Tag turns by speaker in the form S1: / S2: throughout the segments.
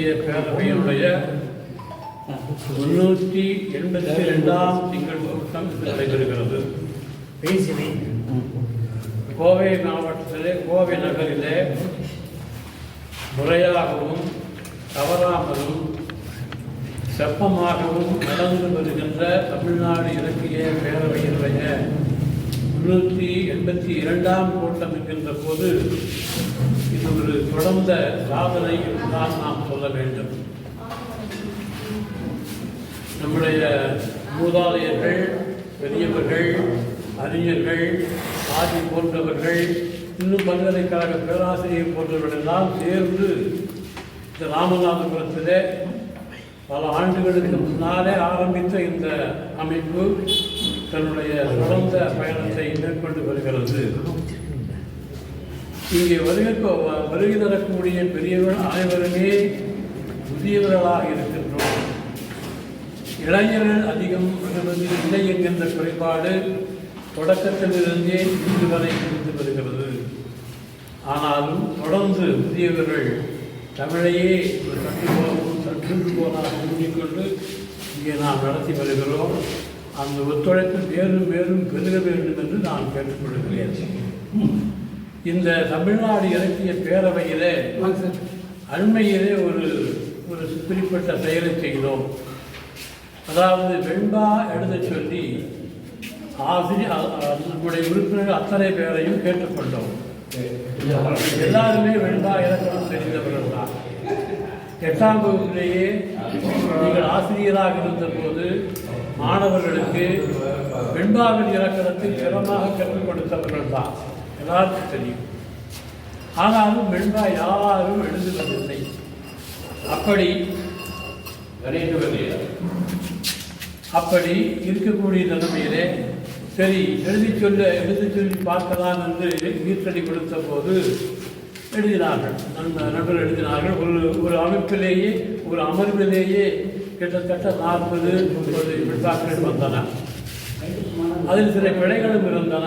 S1: இலக்கிய பேரவையினுடைய முன்னூற்றி எண்பத்தி ரெண்டாம் திங்கள் கூட்டம் நடைபெறுகிறது. கோவை மாவட்டத்திலே கோவை நகரிலே முறையாகவும் தவறாமலும் செப்பமாகவும் நடந்து வருகின்ற தமிழ்நாடு இலக்கிய பேரவையினுடைய முன்னூற்றி எண்பத்தி இரண்டாம் கூட்டம் என்கின்ற போது இது ஒரு தொடர்ந்த சாதனை என்றுதான் நாம் சொல்ல வேண்டும். நம்முடைய மூதாதையர்கள் பெரியவர்கள் அறிஞர்கள் ஆதி போன்றவர்கள் இன்னும் பல்கலைக்கழக பேராசிரியர் போன்றவர்களெல்லாம் சேர்ந்து இந்த ராமநாதபுரத்திலே பல ஆண்டுகளுக்கு முன்னாலே ஆரம்பித்த இந்த அமைப்பு. தன்னுடைய தொடர்ந்த பயணத்தை மேற்கொண்டு வருகிறது. இங்கே வருகை வருகை தரக்கூடிய பெரியவர்கள் அனைவருமே முதியவர்களாக இருக்கின்றோம். இளைஞர்கள் அதிகம் வருவது இல்லை என்கின்ற குறைபாடு தொடக்கத்திலிருந்தே இன்று வரை இருந்து வருகிறது. ஆனாலும் தொடர்ந்து முதியவர்கள் தமிழையே ஒரு சற்றுக்கோவும் சற்று போலாக கூறிக்கொண்டு இங்கே நாம் நடத்தி வருகிறோம். அந்த ஒத்துழைப்பு மேலும் மேலும் பெருக வேண்டும் என்று நான் கேட்டுக்கொள்கிறேன். இந்த தமிழ்நாடு இலக்கிய பேரவையிலே அண்மையிலே ஒரு ஒரு குறிப்பிட்ட செயலை செய்தோம். அதாவது வெண்பா எழுதச் சொல்லி ஆசிரியர் நம்முடைய உறுப்பினர்கள் அத்தனை பேரையும் கேட்டுக்கொண்டோம். எல்லாருமே வெண்பா இலக்கணம் தெரிந்தவர்கள் தான். எட்டாம் வகுப்பிலேயே நீங்கள் ஆசிரியராக இருந்தபோது மாணவர்களுக்கு வெண்பாவின் இலக்கணத்தை சிரமமாக கற்றுக் கொடுத்தவர்கள் தான் எல்லாருக்கும் தெரியும். ஆனாலும் வெண்பா யாரும் எழுதுவதில்லை. அப்படி அப்படி இருக்கக்கூடிய நிலைமையிலே சரி எழுதி சொல்ல எழுதி சொல்லி பார்க்கலாம் என்று நீர்த்தடி கொடுத்த போது எழுதினார்கள். நண்பர் எழுதினார்கள். ஒரு ஒரு அமைப்பிலேயே ஒரு அமர்விலேயே கிட்டத்தட்ட நாற்பது முப்பது விழாக்கள் வந்தன. அதில் சில பிழைகளும் இருந்தன.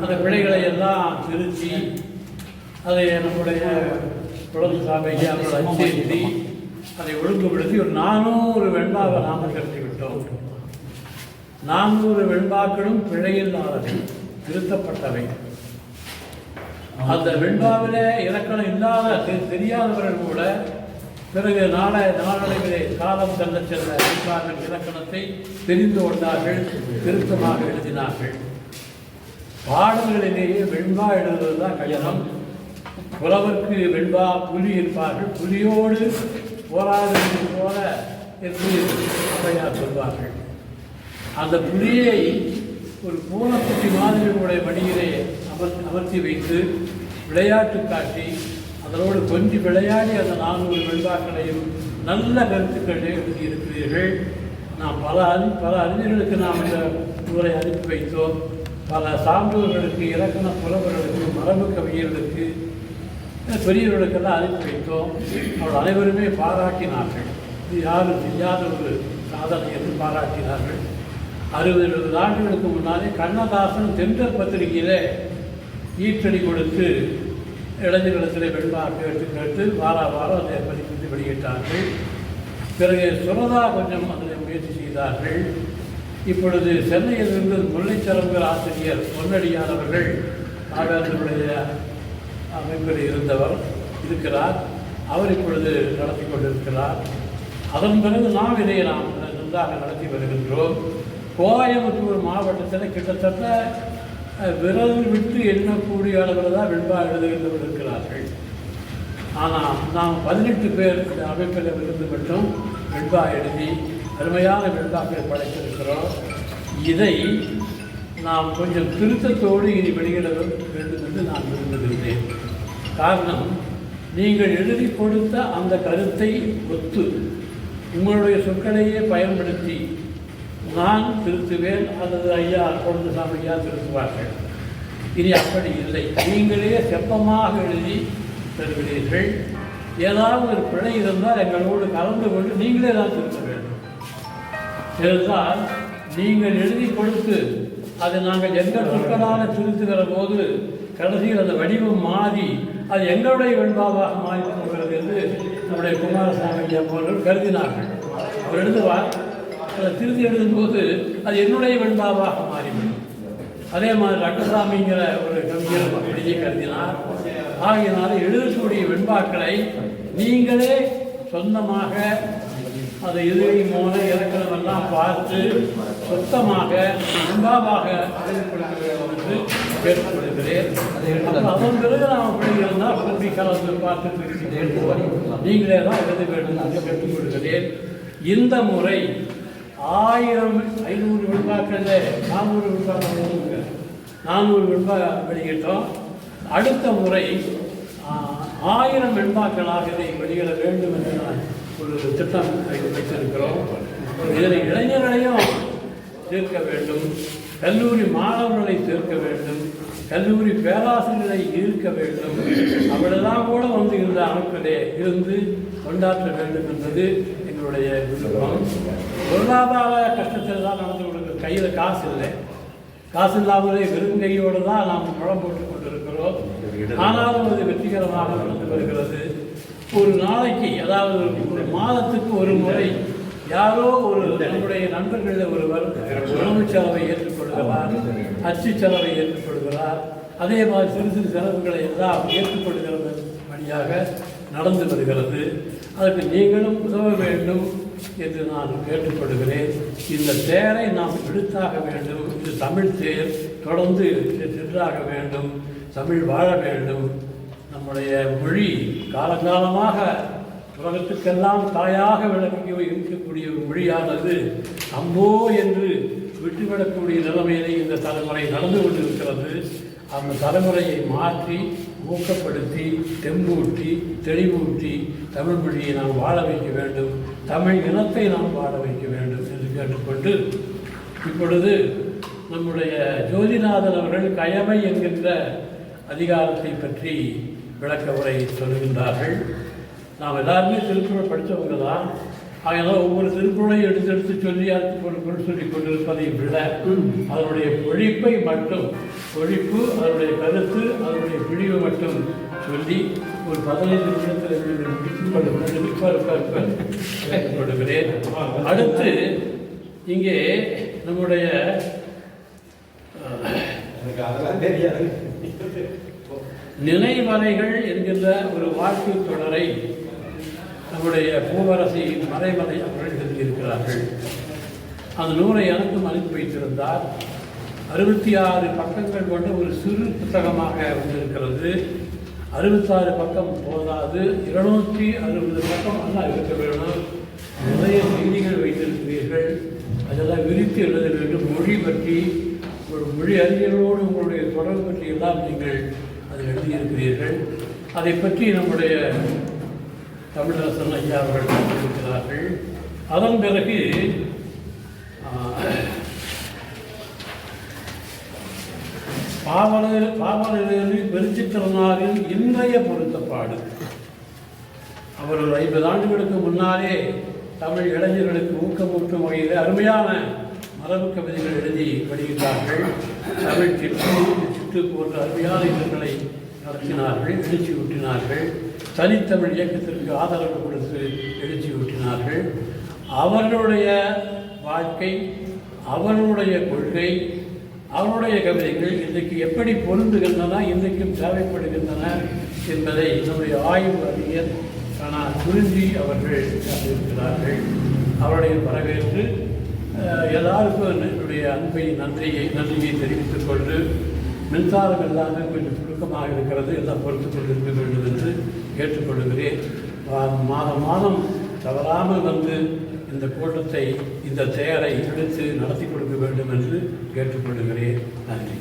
S1: அந்த பிழைகளை எல்லாம் திருத்தி அதை நம்முடைய குழந்தை சாமிக்கு அவர்கள் அச்சேற்றி அதை ஒழுங்குபடுத்தி ஒரு நானூறு வெண்பாவை நாம கட்டி விட்டோம் நானூறு வெண்பாக்களும் பிழையில்லாதவை திருத்தப்பட்டவை. அந்த வெண்பாவிலே இலக்கணம் இல்லாத தெரியாதவர்கள் கூட பிறகு நாள நாளடைவிலே காலம் தள்ள செல்ல வெண்பாவின் இலக்கணத்தை தெரிந்து கொண்டார்கள் திருத்தமாக எழுதினார்கள். பாடல்களிலேயே வெண்பா எழுதுவது தான் கடினம். புலவருக்கு வெண்பா புலி இருப்பார்கள். புலியோடு போராடுவது போல என்று அவையார் சொல்வார்கள். அந்த புலியை ஒரு பூனக்குட்டி மாதிரி உடைய மடியிலே அமர் அமர்த்தி வைத்து விளையாட்டு காட்டி அதனோடு கொஞ்சம் விளையாடி அந்த நானூறு வெண்பாக்களையும் நல்ல கருத்துக்களை எழுதியிருக்கிறீர்கள். நாம் பல அறி பல அறிஞர்களுக்கு நாம் இந்த நூலை அனுப்பி வைத்தோம். பல சான்றோர்களுக்கு இலக்கண புலவர்களுக்கு மரபு கவிஞர்களுக்கு பெரியவர்களுக்கெல்லாம் அனுப்பி வைத்தோம். அவர்கள் அனைவருமே பாராட்டினார்கள். இது யாரும் செய்யாத ஒரு சாதனை என்று பாராட்டினார்கள். அறுபது எழுபது ஆண்டுகளுக்கு முன்னாலே கண்ணதாசன் தென்றல் பத்திரிகையில் ஈற்றடி கொடுத்து இளைஞர்களிடத்திலே வெண்பா கேட்டு கேட்டு வார வாரம் அதை பதிப்பித்து வெளியிட்டார்கள். பிறகு சுரதா கொஞ்சம் அதில் முயற்சி செய்தார்கள். இப்பொழுது சென்னையிலிருந்து முல்லைச்சரங்கர் ஆசிரியர் பொன்னடியானவர்கள் நாகார்ஜுனுடைய அமைப்பில் இருந்தவர் இருக்கிறார். அவர் இப்பொழுது நடத்தி கொண்டிருக்கிறார். அதன் பிறகு நாம் இதை நாம் நன்றாக நடத்தி வருகின்றோம். கோயம்புத்தூர் மாவட்டத்தில் கிட்டத்தட்ட விரல் விட்டு எண்ணக்கூடிய அளவில் தான் வெண்பா எழுதுகின்றவர் இருக்கிறார்கள். ஆனால் நாம் பதினெட்டு பேர் இந்த அமைப்பில் இருந்து மட்டும் வெண்பா எழுதி அருமையான வெண்பாக்களை படைத்திருக்கிறோம். இதை நாம் கொஞ்சம் திருத்தத்தோடு இனி வெளியிட வேண்டும் என்று நான் விரும்புகின்றேன். காரணம் நீங்கள் எழுதி கொடுத்த அந்த கருத்தை ஒத்து உங்களுடைய சொற்களையே பயன்படுத்தி நான் திருத்துவேன் அல்லது ஐயா குழந்தைசாமி சாமியாக திருத்துவார்கள். இனி அப்படி இல்லை. நீங்களே செப்பமாக எழுதி தருகிறீர்கள். ஏதாவது ஒரு பிழை இருந்தால் எங்களோடு கலந்து கொண்டு நீங்களே தான் திருத்த வேண்டும். இருந்தால் நீங்கள் எழுதி கொடுத்து அதை நாங்கள் எங்கள் சொற்களால் திருத்துகிற போது கடைசியில் அந்த வடிவம் மாறி அது எங்களுடைய வெண்பாவாக மாறி போகிறது என்று நம்முடைய குமாரசாமி ஐயா போன்றவர் கருதினார்கள். அவர் எழுதுவார் அதை திருத்தி எழுதும்போது அது என்னுடைய வெண்பாவாக மாறிவிடும். அதே மாதிரி ரங்கசாமிங்கிற ஒரு கவிஞர் அப்படியே கருதினார். ஆகையினால் எழுதக்கூடிய வெண்பாக்களை நீங்களே சொந்தமாக அதை எதிரி மூல இலக்கணம் பார்த்து சுத்தமாக வெண்பாவாக என்று கேட்டுக்கொள்கிறேன். அதன் பிறகு நாம் பிள்ளைகள்னா கூட்டி கலந்து பார்த்து நீங்களே தான் எழுத வேண்டும் என்று கேட்டுக்கொள்கிறேன். இந்த முறை ஆயிரம் ஐநூறு விண்பாக்களில் நானூறு விழுக்காக்கள் நானூறு விண்பா வெளியிட்டோம். அடுத்த முறை ஆயிரம் வெண்பாக்களாக இதை வெளியிட வேண்டும் என்று நான் ஒரு திட்டம் வைத்திருக்கிறோம். இதனை இளைஞர்களையும் சேர்க்க வேண்டும். கல்லூரி மாணவர்களை சேர்க்க வேண்டும். கல்லூரி பேராசிரியரை ஈர்க்க வேண்டும். அவ்வளவுதான் கூட வந்து இருந்த அமைப்பிலே இருந்து கொண்டாற்ற வேண்டும் என்பது நம்முடைய பொருளாதார கஷ்டத்தில் தான் நடந்து கொண்டிருக்கிற கையில் காசு இல்லை. காசு இல்லாமலே வெறும் கையோடு தான் நாம் முழம் போட்டுக் கொண்டிருக்கிறோம். ஆனாலும் அது வெற்றிகரமாக நடந்து வருகிறது. ஒரு நாளைக்கு அதாவது ஒரு மாதத்துக்கு ஒரு முறை யாரோ ஒரு நம்முடைய நண்பர்களில் ஒருவர் உணவு செலவை ஏற்றுக்கொள்கிறார் அச்சு செலவை ஏற்றுக்கொள்கிறார். அதே மாதிரி சிறு சிறு செலவுகளை எல்லாம் ஏற்றுக்கொள்கிறது வழியாக நடந்து வருகிறது. அதற்கு நீங்களும் உதவ வேண்டும் என்று நான் கேட்டுக்கொள்கிறேன் இந்த தேரை நாம் எடுத்தாக வேண்டும். இது தமிழ் தேர். தொடர்ந்து சென்றாக வேண்டும். தமிழ் வாழ வேண்டும். நம்முடைய மொழி காலங்காலமாக உலகத்துக்கெல்லாம் தாயாக விளங்கி இருக்கக்கூடிய ஒரு மொழியானது அம்போ என்று விட்டுவிடக்கூடிய நிலைமையிலே இந்த தலைமுறை நடந்து கொண்டிருக்கிறது. அந்த தலைமுறையை மாற்றி ஊக்கப்படுத்தி தெம்பூட்டி தெளிவூட்டி தமிழ் மொழியை நாம் வாழ வைக்க வேண்டும். தமிழ் இனத்தை நாம் வாழ வைக்க வேண்டும் என்று கேட்டுக்கொண்டு இப்பொழுது நம்முடைய ஜோதிநாதன் அவர்கள் கயமை என்கின்ற அதிகாரத்தை பற்றி விளக்க உரை சொல்லுகின்றார்கள். நாம் எல்லாருமே திருக்குறள் படித்தவங்க தான். அதனால் ஒவ்வொரு திருக்குறளையும் எடுத்து எடுத்து சொல்லி அடுத்து ஒரு குரல் சொல்லி கொண்டிருப்பதை விட அதனுடைய பொழிப்பை மட்டும் பொழிப்பு அதனுடைய கருத்து அதனுடைய பிழிவு மட்டும் சொல்லி ஒரு பதினைந்து நிமிடத்தில் முடித்துக் கொள்கிறேன். அடுத்து இங்கே நம்முடைய
S2: எனக்கு அதெல்லாம் தெரியாது.
S1: நினைவலைகள் என்கின்ற ஒரு வாழ்க்கை தொடரை நம்முடைய பூவரசி மறைமலை அவர்கள் எழுதியிருக்கிறார்கள் அந்த நூலை எனக்கும் அனுப்பி வைத்திருந்தார். அறுபத்தி ஆறு பக்கங்கள் கொண்ட ஒரு சிறு புத்தகமாக வந்திருக்கிறது. அறுபத்தாறு பக்கம் போதாது. இருநூற்றி அறுபது பக்கம் நல்லா இருக்க வேண்டும். நிறைய செய்திகள் வைத்திருக்கிறீர்கள். அதெல்லாம் விரித்து எழுத வேண்டும். மொழி பற்றி ஒரு மொழி அறிஞர்களோடு உங்களுடைய தொடர்பு பற்றி எல்லாம் நீங்கள் அதில் எழுதியிருக்கிறீர்கள். அதை பற்றி நம்முடைய தமிழரசன் ஐயா அவர்கள் இருக்கிறார்கள் அதன் பிறகு ஆஹ், பாவலர் பாவலரில் பெருஞ்சித்திரனாரின் இன்றைய பொருத்தப்பாடு. அவர் ஒரு ஐம்பது ஆண்டுகளுக்கு முன்னாலே தமிழ் இளைஞர்களுக்கு ஊக்கமூட்டும் வகையில் அருமையான மரபு கவிதைகள் எழுதி வெளியிட்டார்கள் தமிழ் சிற்று சிற்று போன்ற அருமையான இதழ்களை நடத்தினார்கள் எழுச்சி ஊட்டினார்கள். தனித்தமிழ் இயக்கத்திற்கு ஆதரவு கொடுத்து எழுச்சி ஊட்டினார்கள். அவர்களுடைய வாழ்க்கை அவர்களுடைய கொள்கை அவருடைய கவிதைகள் இன்றைக்கு எப்படி பொருந்துகின்றன இன்றைக்கும் தேவைப்படுகின்றன என்பதை நம்முடைய ஆய்வு அறிஞர் ஆனால் குறிஞ்சி அவர்கள் இருக்கிறார்கள் அவருடைய வரவேற்று எல்லாருக்கும் என்னுடைய அன்பை நன்றியை நன்றியை தெரிவித்துக் கொண்டு மின்சாரம் எல்லாமே கொஞ்சம் சுருக்கமாக இருக்கிறது எல்லாம் பொறுத்து கொண்டிருக்க வேண்டும் என்று கேட்டுக்கொள்கிறேன். மாதம் மாதம் தவறாமல் வந்து இந்த கூட்டத்தை இந்த தேரை எடுத்து நடத்தி கொடுக்க வேண்டும் என்று கேட்டுக்கொள்கிறேன். நன்றி.